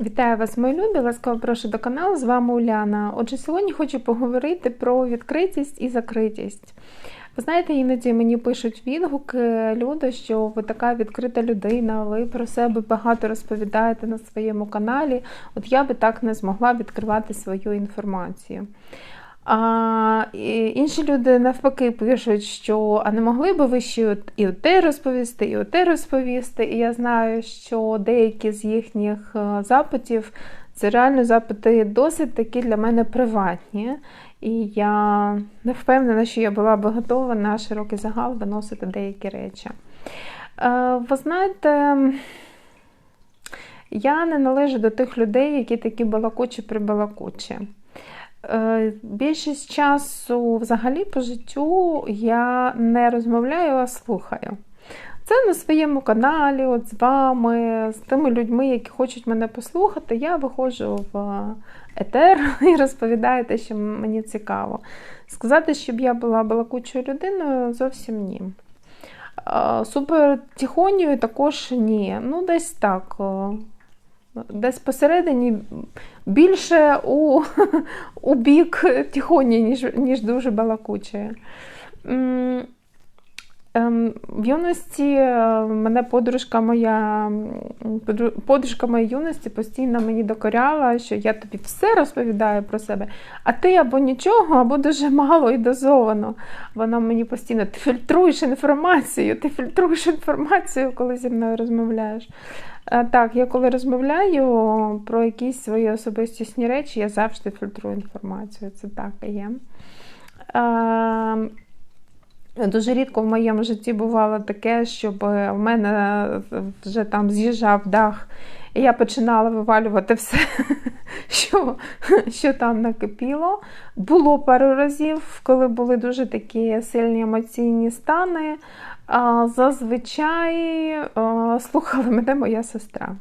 Вітаю вас, мої любі! Ласкаво прошу до каналу. З вами Уляна. Отже, сьогодні хочу поговорити про відкритість і закритість. Ви знаєте, іноді мені пишуть відгуки люди, що ви така відкрита людина, ви про себе багато розповідаєте на своєму каналі. От я би так не змогла відкривати свою інформацію. А інші люди навпаки пишуть, що а не могли би ви ще і те розповісти, і те розповісти. І я знаю, що деякі з їхніх е, запитів це реально запити досить такі для мене приватні. І я не впевнена, що я була би готова на широкий загал виносити деякі речі. Е, ви знаєте, я не належу до тих людей, які такі балакучі прибалакучі. Е, більшість часу, взагалі, по життю я не розмовляю, а слухаю. Це на своєму каналі, от з вами, з тими людьми, які хочуть мене послухати. Я виходжу в етер і розповідаю те, що мені цікаво. Сказати, щоб я була балакучою людиною, зовсім ні. Е, супер тихоньою також ні. Ну, десь так. Десь посередині більше у у бік тихоні, ніж ніж дуже балакуче. Ем, в юності е, мене подружка моя подружка моєї юності постійно мені докоряла, що я тобі все розповідаю про себе, а ти або нічого, або дуже мало і дозовано. Вона мені постійно ти фільтруєш інформацію, ти фільтруєш інформацію, коли зі мною розмовляєш. Так, я коли розмовляю про якісь свої особистісні речі, я завжди фільтрую інформацію. Це так і є. Дуже рідко в моєму житті бувало таке, щоб в мене вже там з'їжджав дах, і я починала вивалювати все, що що там накипіло. Було пару разів, коли були дуже такі сильні емоційні стани. Зазвичай слухала мене моя сестра.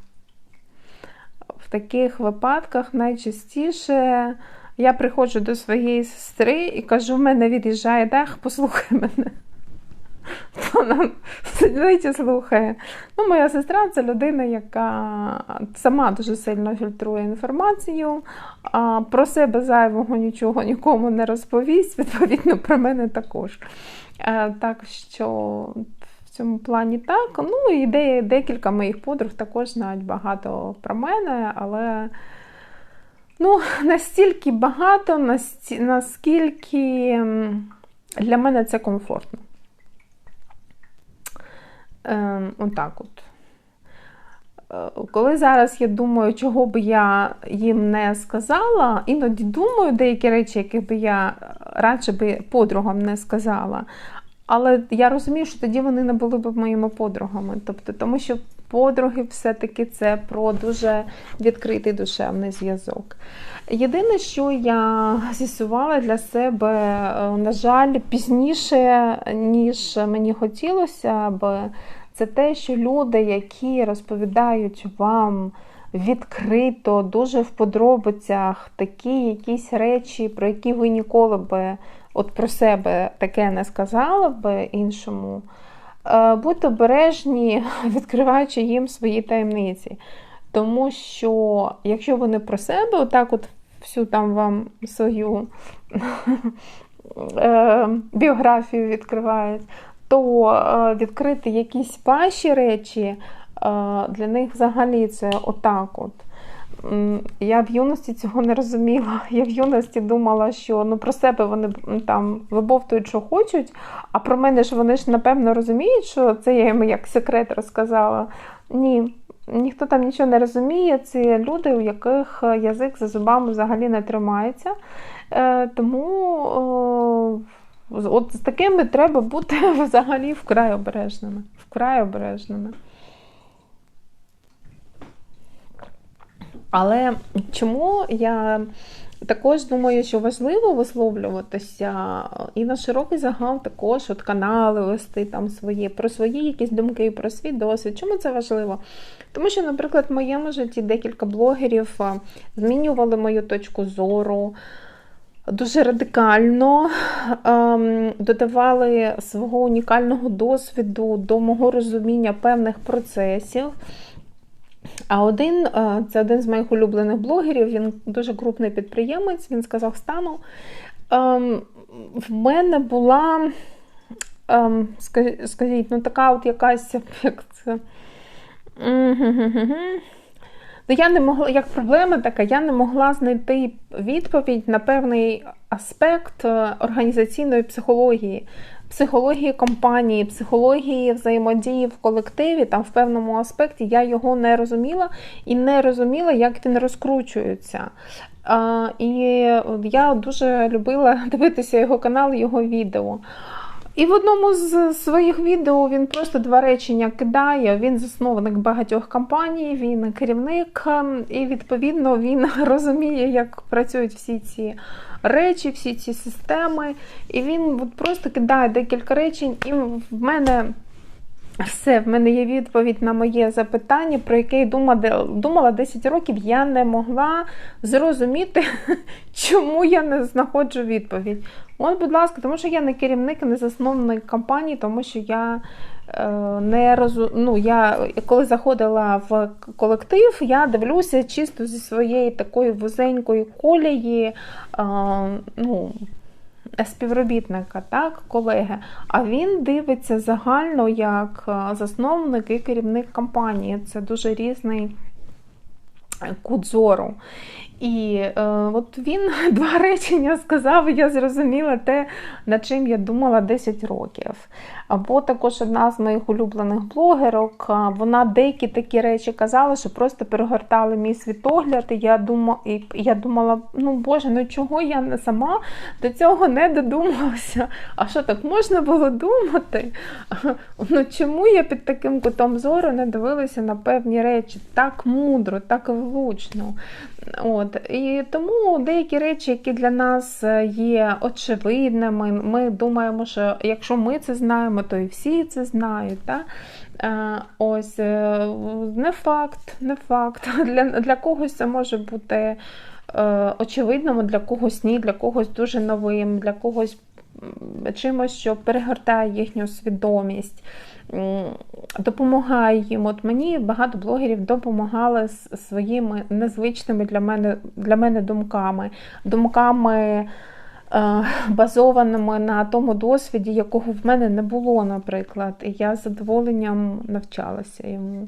В таких випадках найчастіше. Я приходжу до своєї сестри і кажу: в мене від'їжджає дах, послухай мене. Вона сидить і слухає. Ну, Моя сестра це людина, яка сама дуже сильно фільтрує інформацію, а про себе зайвого нічого нікому не розповість, відповідно, про мене також. Е, так що в цьому плані так. Ну і декілька моїх подруг також знають багато про мене, але. Ну, настільки багато, наскільки для мене це комфортно. Ем, Отак от. Е, коли зараз я думаю, чого би я їм не сказала, іноді думаю деякі речі, які би я радше би подругам не сказала. Але я розумію, що тоді вони не були б моїми подругами. Тобто, Тому що подруги все-таки це про дуже відкритий душевний зв'язок. Єдине, що я з'ясувала для себе, е, на жаль, пізніше, ніж мені хотілося б, це те, що люди, які розповідають вам відкрито, дуже в подробицях такі якісь речі, про які ви ніколи би от про себе таке не сказала б іншому. Е, будьте обережні, відкриваючи їм свої таємниці. Тому що, якщо вони про себе, отак от всю там вам свою е, біографію відкривають, то е, відкрити якісь ваші речі для них взагалі це отак от. Я в юності цього не розуміла. Я в юності думала, що ну про себе вони там вибовтують, що хочуть, а про мене ж вони ж напевно розуміють, що це я їм як секрет розказала. Ні, ніхто там нічого не розуміє. Це люди, у яких язик за зубами взагалі не тримається. Е, Тому е, от з такими треба бути взагалі вкрай обережними. Вкрай обережними. Але чому я також думаю, що важливо висловлюватися і на широкий загал також от канали вести там свої, про свої якісь думки, про свій досвід. Чому це важливо? Тому що, наприклад, в моєму житті декілька блогерів змінювали мою точку зору. Дуже радикально ем, додавали свого унікального досвіду до мого розуміння певних процесів. А один е, це один з моїх улюблених блогерів, він дуже крупний підприємець, він з Казахстану. Ем, в мене була, ем, скажіть, ну така от якась як це. Ну, я не могла, як проблема така, я не могла знайти відповідь на певний аспект е, організаційної психології, психології компанії, психології взаємодії в колективі, там в певному аспекті я його не розуміла і не розуміла, як він розкручується. А, І я дуже любила дивитися його канал, його відео. І в одному з своїх відео він просто два речення кидає. Він засновник багатьох компаній, він керівник, ем, і відповідно він розуміє, як працюють всі ці речі, всі ці системи. І він просто кидає декілька речень, і в мене. Все, в мене є відповідь на моє запитання, про яке думала, думала 10 років, я не могла зрозуміти, чому я не знаходжу відповідь. От, будь ласка, тому що я не керівник, не засновник компанії, тому що я е, не розу... ну, я коли заходила в колектив, я дивлюся чисто зі своєї такої вузенької колії. Е, ну, співробітника, так, колеги, а він дивиться загально як е, засновник і керівник компанії. Це дуже різний кут зору. І е, от він два речення сказав, і я зрозуміла те, над чим я думала 10 років. Або також одна з моїх улюблених блогерок, вона деякі такі речі казала, що просто перегортали мій світогляд. І я думала, і я думала, ну Боже, ну чого я сама до цього не додумалася? А що так можна було думати? Ну Чому я під таким кутом зору не дивилася на певні речі так мудро, так влучно? От. І тому деякі речі, які для нас є очевидними, ми думаємо, що якщо ми це знаємо, то і всі це знають. Так? Е, ось е, не факт, не факт. Для, Для когось це може бути е, очевидним, для когось ні, для когось дуже новим, для когось чимось, що перегортає їхню свідомість допомагає їм. От мені багато блогерів допомагали своїми незвичними для мене для мене думками, думками. Е, базованими на тому досвіді, якого в мене не було, наприклад, і я з задоволенням навчалася йому.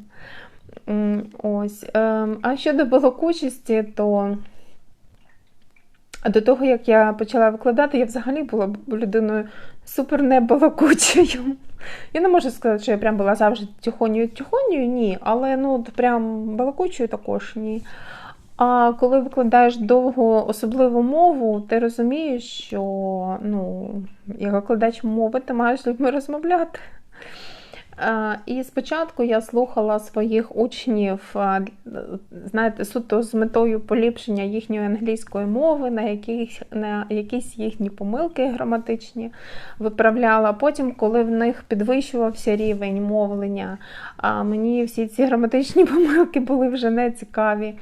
Ось. Ем, а щодо балакучості, то до того, як я почала викладати, я взагалі була людиною супер небалакучою. Я не можу сказати, що я прям була завжди тихоньою-тихоньою, ні, але ну, прям балакучою також ні. А коли викладаєш довго особливу мову, ти розумієш, що ну, як викладач мови, ти маєш з людьми розмовляти. І спочатку я слухала своїх учнів, знаєте, суто з метою поліпшення їхньої англійської мови, на якісь, на якісь їхні помилки граматичні виправляла. Потім, коли в них підвищувався рівень мовлення, мені всі ці граматичні помилки були вже не цікаві.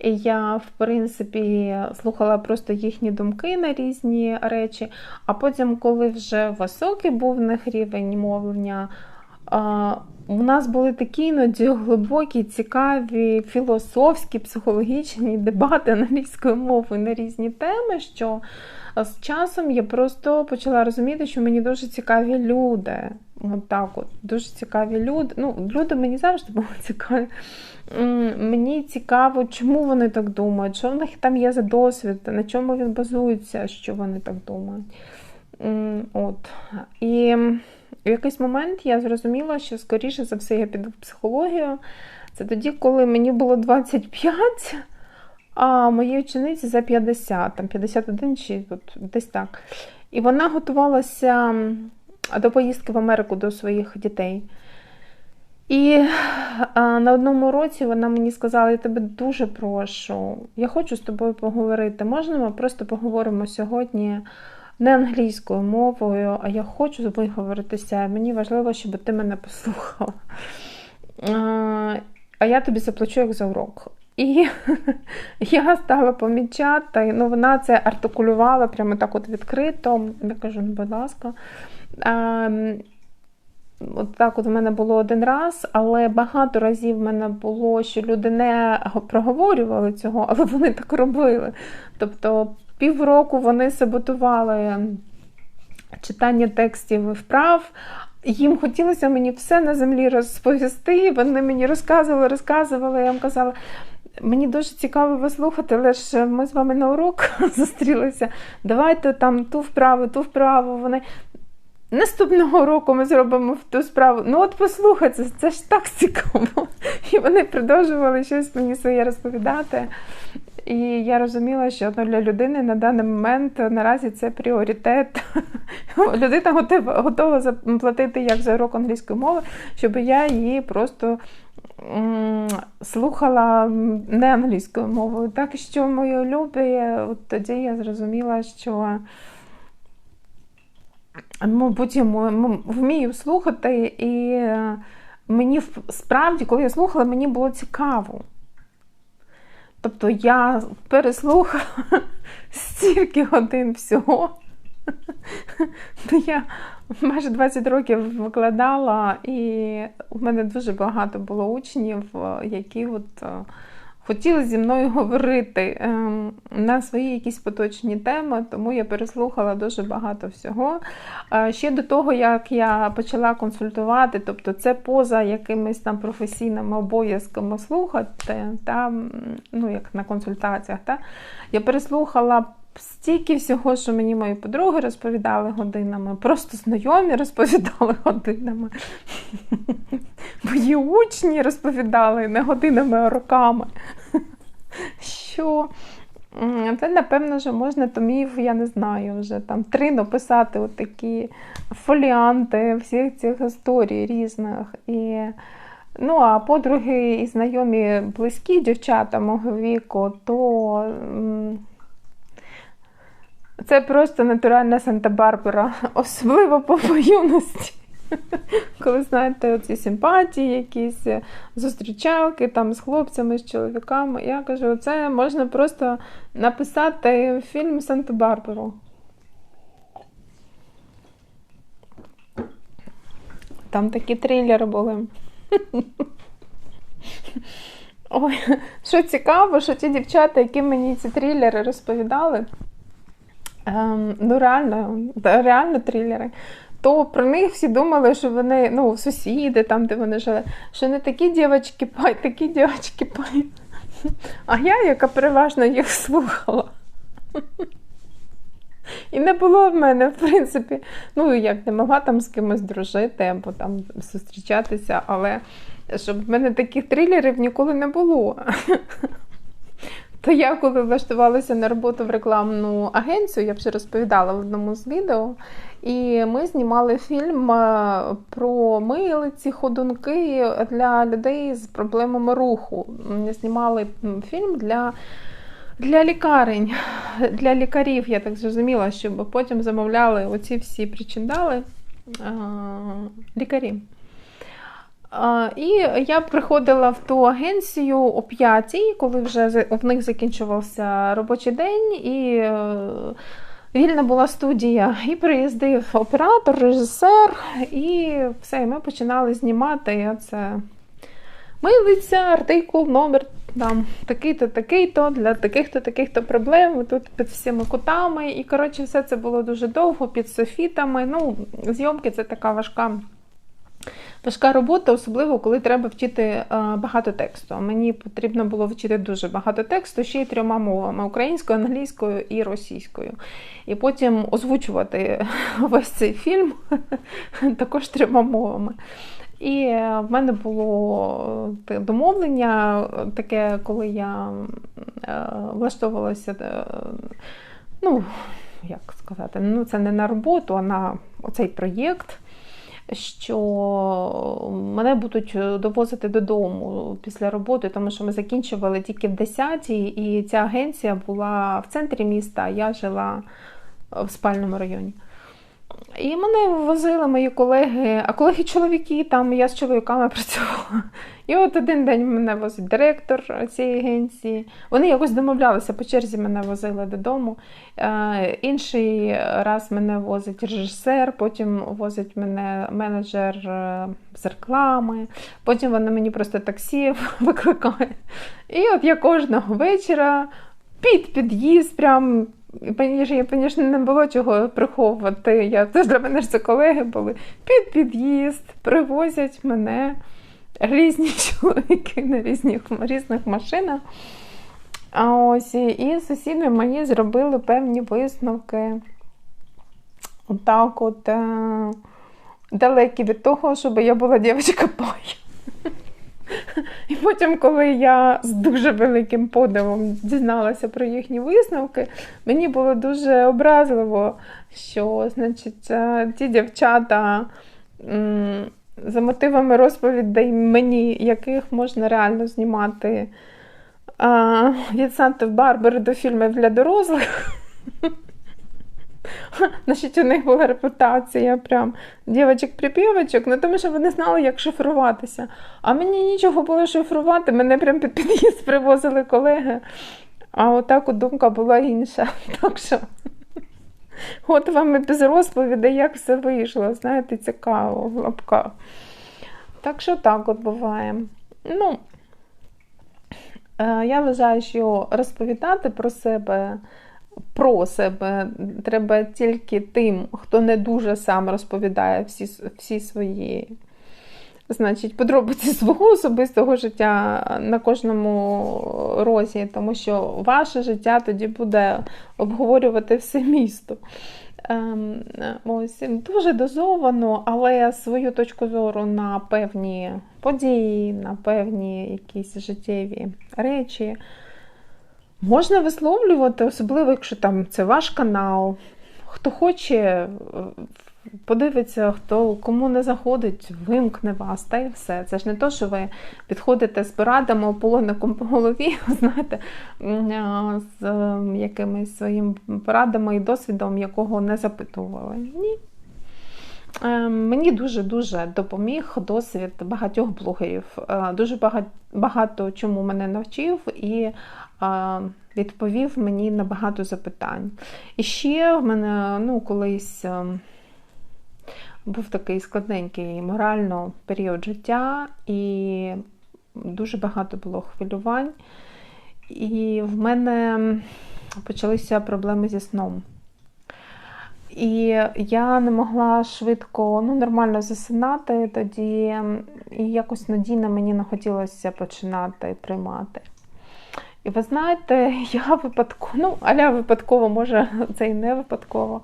І я, в принципі, слухала просто їхні думки на різні речі. А потім, коли вже високий був в них рівень мовлення, у нас були такі іноді глибокі, цікаві, філософські, психологічні дебати англійською мовою на різні теми, що з часом я просто почала розуміти, що мені дуже цікаві люди. От так от, Дуже цікаві люди. Ну, Люди мені завжди були цікаві. Мені цікаво, чому вони так думають, що в них там є за досвід, на чому він базується, що вони так думають. От. І в якийсь момент я зрозуміла, що, скоріше за все, я піду в психологію. Це тоді, коли мені було 25, а моїй учениці за 50, там 51 чи от, десь так. І вона готувалася до поїздки в Америку до своїх дітей. І а, на одному році вона мені сказала: я тебе дуже прошу, я хочу з тобою поговорити. Можна ми просто поговоримо сьогодні не англійською мовою, а я хочу виговоритися. Мені важливо, щоб ти мене послухала. А я тобі заплачу як за урок. І я стала помічати, ну вона це артикулювала прямо так от відкрито. Я кажу, ну, будь ласка. От так от в мене було один раз, але багато разів в мене було, що люди не проговорювали цього, але вони так робили. Тобто півроку вони саботували читання текстів і вправ. Їм хотілося мені все на землі розповісти. Вони мені розказували, розказували. Я їм казала, мені дуже цікаво вас слухати, але ж ми з вами на урок зустрілися. Давайте там ту вправу, ту вправу. Вони Наступного року ми зробимо ту справу. Ну, от послухайте, це ж так цікаво. І вони продовжували щось мені своє розповідати. І я розуміла, що ну, для людини на даний момент наразі це пріоритет. Людина готова, заплатити як за урок англійської мови, щоб я її просто слухала не англійською мовою. Так що, мої любі, от тоді я зрозуміла, що. Мабуть, я вмію слухати, і мені справді, коли я слухала, мені було цікаво. Тобто я переслухала стільки годин всього. То я майже 20 років викладала, і у мене дуже багато було учнів, які от хотіли зі мною говорити ем, на свої якісь поточні теми, тому я переслухала дуже багато всього. Ще до того, як я почала консультувати, тобто це поза якимись там професійними обов'язками слухати, та, ну, як на консультаціях, та, я переслухала. Стільки всього, що мені мої подруги розповідали годинами, просто знайомі розповідали годинами. Мої учні розповідали не годинами, а роками. Що це, напевно, вже можна томів, я не знаю, вже там три написати такі фоліанти всіх цих історій різних. І, Ну, а подруги і знайомі близькі дівчата мого віку, то. Це просто натуральна Санта-Барбара, особливо по юності. Коли знаєте, оці симпатії, якісь зустрічалки там з хлопцями, з чоловіками. Я кажу, це можна просто написати фільм Санта-Барбару. Там такі трилери були. Ой, що цікаво, що ті дівчата, які мені ці трилери розповідали. Ем, ну, реально, реально трилери. То про них всі думали, що вони ну, сусіди, там, де вони жили, що не такі дівчатки пай, такі дівчатки пай. А я, яка переважно їх слухала. І не було в мене, в принципі, ну, як не могла там з кимось дружити або там зустрічатися, але щоб в мене таких трилерів ніколи не було. То я, коли влаштувалася на роботу в рекламну агенцію, я вже розповідала в одному з відео, і ми знімали фільм е, про милиці, ходунки для людей з проблемами руху. Знімали фільм для для лікарень, для лікарів, я так зрозуміла, щоб потім замовляли оці всі причиндали е, лікарі. І я приходила в ту агенцію о п'ятій, коли вже в них закінчувався робочий день, і е, вільна була студія. І приїздив оператор, режисер, і все, ми починали знімати. Це милиця, артикул, номер там такий-то, такий-то, для таких-то, таких-то проблем. Тут під всіма кутами. І коротше, все це було дуже довго, під софітами. Ну, Зйомки це така важка. Важка робота, особливо коли треба вчити е, багато тексту. Мені потрібно було вчити дуже багато тексту, ще й трьома мовами українською, англійською і російською. І потім озвучувати весь цей фільм також трьома мовами. І в мене було е, домовлення, таке, коли я е, влаштовувалася, ну, як сказати, ну це не на роботу, а на оцей проєкт що мене будуть довозити додому після роботи, тому що ми закінчували тільки в 10-й, і ця агенція була в центрі міста, а я жила в спальному районі. І мене возили мої колеги, а колеги-чоловіки, там я з чоловіками працювала. І от один день мене возить директор цієї агенції. Вони якось домовлялися, по черзі мене возили додому. Е, інший раз мене возить режисер, потім возить мене менеджер е, з реклами, потім вони мені просто таксі викликають. І от я кожного вечора під під'їзд прям. Я, звісно, не було чого приховувати. Я теж для мене ж це колеги були. Під під'їзд привозять мене різні чоловіки на різних різних машинах. А ось і сусіди мені зробили певні висновки. Отак от, е, далекі від того, щоб я була дівчинка пая. Потім, коли я з дуже великим подивом дізналася про їхні висновки, мені було дуже образливо, що значить, е, ті дівчата за мотивами розповідей мені, яких можна реально знімати від Санти Барбари до фільмів для дорослих. Значить, у них була репутація прям дівочок-припівочок, ну тому що вони знали, як шифруватися. А мені нічого було шифрувати, мене прям під під'їзд привозили колеги. А отак от думка була інша. Так що, от вам і без розповідей, як все вийшло, знаєте, цікаво в лапках. Так що так от буває. Ну, е, я вважаю, що розповідати про себе про себе треба тільки тим, хто не дуже сам розповідає всі всі свої значить, подробиці свого особистого життя на кожному розі, тому що ваше життя тоді буде обговорювати все місто. Ем, ось Дуже дозовано, але свою точку зору на певні події, на певні якісь життєві речі. Можна висловлювати, особливо, якщо там це ваш канал. Хто хоче, е, подивиться, хто кому не заходить, вимкне вас, та й все. Це ж не то, що ви підходите з порадами ополоником по голові, знаєте, з якимись своїми порадами і досвідом, якого не запитували. Ні. Ем, мені дуже-дуже допоміг досвід багатьох блогерів. Е, дуже багато, чому мене навчив і відповів мені на багато запитань. І ще в мене ну, колись ем, був такий складненький морально період життя, і дуже багато було хвилювань. І в мене почалися проблеми зі сном. І я не могла швидко, ну, нормально засинати тоді, і якось надійно мені не хотілося починати приймати. І ви знаєте, я випадково, ну, аля випадково, може, це і не випадково,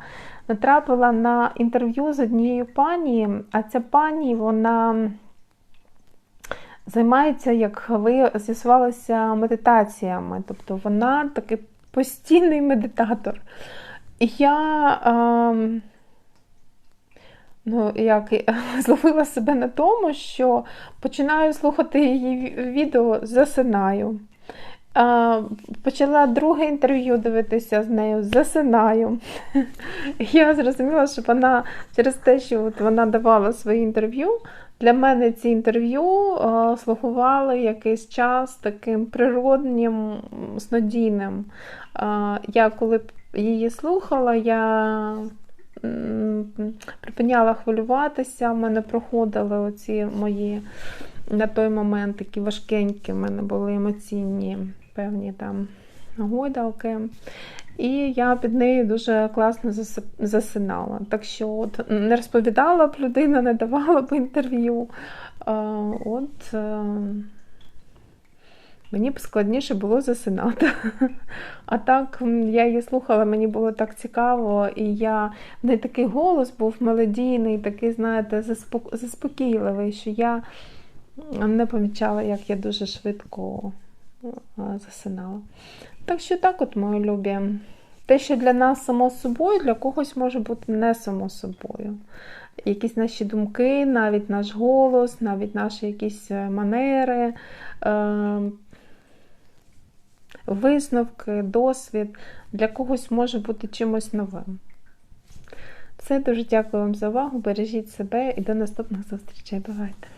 натрапила на інтерв'ю з однією пані, а ця пані, вона займається, як ви з'ясувалися, медитаціями. Тобто вона такий постійний медитатор. Я е, ну, як, зловила себе на тому, що починаю слухати її відео, засинаю. Почала друге інтерв'ю дивитися з нею, засинаю. Я зрозуміла, що вона через те, що от вона давала свої інтерв'ю, для мене ці інтерв'ю слугували якийсь час таким природнім, снодійним. Я коли її слухала, я припиняла хвилюватися, в мене проходили оці мої на той момент такі важкенькі, в мене були емоційні певні там гойдалки. І я під нею дуже класно засинала. Так що от не розповідала б людина, не давала б інтерв'ю. От е, мені б складніше було засинати. А так я її слухала, мені було так цікаво, і я в неї такий голос був мелодійний, такий, знаєте, заспокійливий, що я не помічала, як я дуже швидко засинала. Так що так, от, мої любі, те, що для нас само собою, для когось може бути не само собою. Якісь наші думки, навіть наш голос, навіть наші якісь е, манери, е, висновки, досвід для когось може бути чимось новим. Все, дуже дякую вам за увагу. Бережіть себе і до наступних зустрічей. Бувайте!